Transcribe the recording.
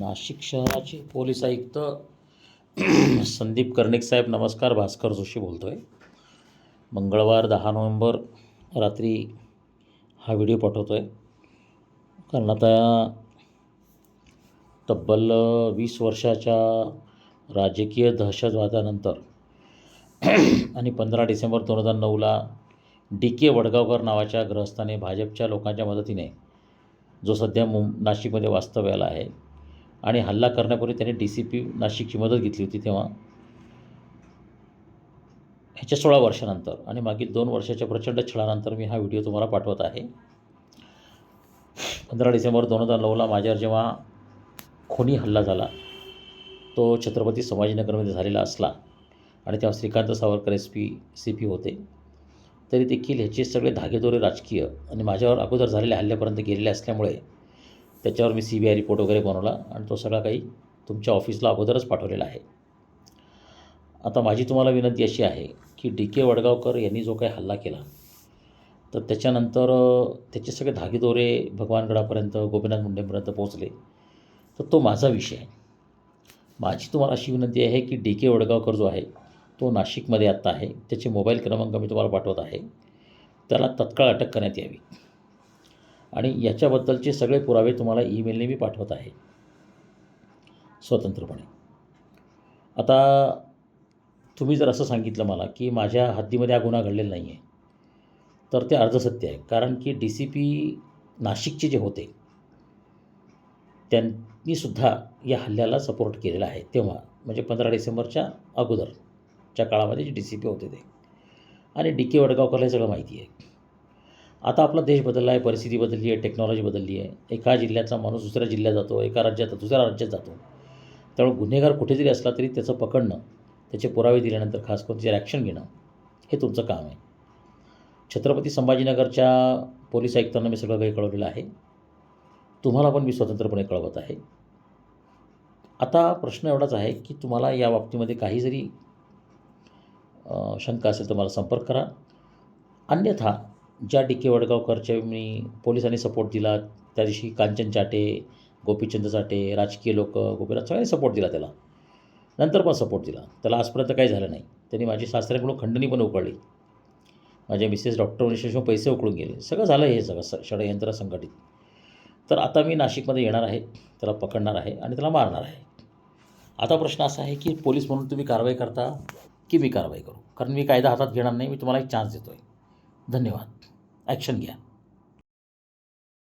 नाशिक शहराचे पोलीस आयुक्त संदीप कर्णिक साहेब नमस्कार. भास्कर जोशी बोलतो आहे मंगळवार दहा नोव्हेंबर रात्री हा व्हिडिओ पाठवतो आहे कारण आता तब्बल वीस वर्षाच्या राजकीय दहशतवादानंतर आणि पंधरा डिसेंबर दोन हजार नऊला डी के वडगावकर नावाच्या ग्रहस्थाने भाजपच्या लोकांच्या मदतीने जो सध्या मुं नाशिकमध्ये वास्तव्याला आहे आणि हल्ला करण्यापूर्वी त्याने डी सी पी नाशिकची मदत घेतली होती तेव्हा. ह्याच्या सोळा वर्षानंतर आणि मागील दोन वर्षाच्या प्रचंड छळानंतर मी हा व्हिडिओ तुम्हाला पाठवत आहे. पंधरा डिसेंबर दोन हजार नऊला माझ्यावर जेव्हा खुनी हल्ला झाला तो छत्रपती संभाजीनगरमध्ये झालेला असला आणि तेव्हा Shrikant Savarkar S P C P होते तरी देखील ह्याचे सगळे धागेदोरे राजकीय आणि माझ्यावर अगोदर झालेल्या हल्ल्यापर्यंत गेलेले असल्यामुळे त्याच्यावर मी सी बी आय रिपोर्ट वगैरे बनवला आणि तो सगळा काही तुमच्या ऑफिसला अगोदरच पाठवलेला आहे. आता माझी तुम्हाला विनंती अशी आहे की डी के वडगावकर यांनी जो काही हल्ला केला तर त्याच्यानंतर त्याचे सगळे धागेदोरे भगवानगडापर्यंत गोपीनाथ मुंडेपर्यंत पोहोचले. तर तो माझा विषय आहे. माझी तुम्हाला अशी विनंती आहे की डी के वडगावकर जो आहे तो नाशिकमध्ये आत्ता आहे. त्याचे मोबाईल क्रमांक मी तुम्हाला पाठवत आहे. त्याला तत्काळ अटक करण्यात यावी. आणि याच्याबद्दलचे सगळे पुरावे तुम्हाला ईमेलने मी पाठवत आहे. स्वतंत्रपणे. आता तुम्ही जर असं सांगितलं मला की माझ्या हद्दीमध्ये हा गुन्हा घडलेला नाही आहे तर ते अर्धसत्य आहे. कारण की डी सी पी नाशिकचे जे होते त्यांनीसुद्धा या हल्ल्याला सपोर्ट केलेला आहे. तेव्हा म्हणजे पंधरा डिसेंबरच्या अगोदरच्या काळामध्ये जे डी सी पी होते ते. आणि डी के वडगावकरला हे सगळं माहिती आहे. आता आपला देश बदलला आहे परिस्थिती बदलली आहे टेक्नॉलॉजी बदलली आहे. एका जिल्ह्याचा माणूस दुसऱ्या जिल्ह्यात जातो एका राज्यात दुसऱ्या राज्यात जातो. त्यामुळे गुन्हेगार कुठे जरी असला तरी त्याचं पकडणं त्याचे पुरावे दिल्यानंतर खास करून त्याची ॲक्शन घेणं हे तुमचं काम आहे. छत्रपती संभाजीनगरच्या पोलीस आयुक्तांना मी सगळं काही कळवलेलं आहे. तुम्हाला पण मी स्वतंत्रपणे कळवत आहे. आता प्रश्न एवढाच आहे की तुम्हाला या बाबतीमध्ये काही जरी शंका असेल तर मला संपर्क करा. अन्यथा ज्या डी के वडगावकरच्या मी पोलिसांनी सपोर्ट दिला त्या दिवशी कांचन चाटे गोपीचंद चाटे राजकीय लोक गोपीनाथ सगळ्यांनी सपोर्ट दिला त्याला. नंतर पण सपोर्ट दिला. त्याला आजपर्यंत काही झालं नाही. त्यांनी माझी सासऱ्यांकडून खंडणी पण उकळली. माझ्या मिसेस डॉक्टर विशेष पैसे उकळून गेले. सगळं झालं हे सगळं स षडयंत्र संघटित. तर आता मी नाशिकमध्ये येणार आहे. त्याला पकडणार आहे आणि त्याला मारणार आहे. आता प्रश्न असा आहे की पोलीस म्हणून तुम्ही कारवाई करता की मी कारवाई करू? कारण मी कायदा हातात घेणार नाही. मी तुम्हाला एक चान्स देतो आहे धन्यवाद. ॲक्शन घ्या.